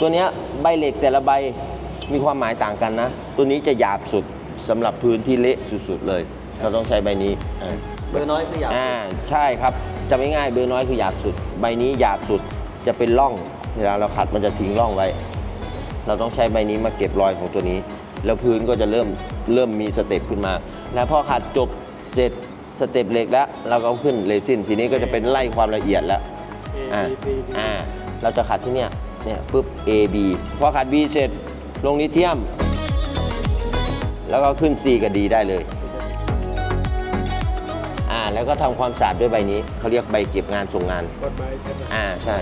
ตัวเนี้ยใบเหล็กแต่ละใบมีความหมายต่างกันนะ ตัวนี้จะหยาบสุดสำหรับพื้นที่เละสุดๆเลย เราต้องใช้ใบนี้อ่าเบอร์น้อยคืออยากอ่าใช่ครับจะไม่ง่ายเบอร์น้อยคือหยาบสุด ใบนี้หยาบสุดจะเป็นร่องเวลาเราขัดมันจะทิ้งร่องไว้ เราต้องใช้ใบนี้มาเก็บรอยของตัวนี้ แล้วพื้นก็จะเริ่มเริ่มมีสเต็ปขึ้นมา แล้วพอขัดจบเสร็จสเต็ปเหล็กแล้วเราก็เอาขึ้นเรซินทีนี้ก็จะเป็นไล่ความละเอียดแล้วอ่าอ่าเราจะขัดที่เนี่ย เนี่ยปุ๊บ A B พอขัด B เสร็จลงลิเทียม แล้วก็ขึ้น C กับ D ได้เลยอ่าแล้วก็ทำความสะอาดด้วยใบนี้เขาเรียกใบเก็บงานส่งงานกดใบใช่ไหมอ่าใช่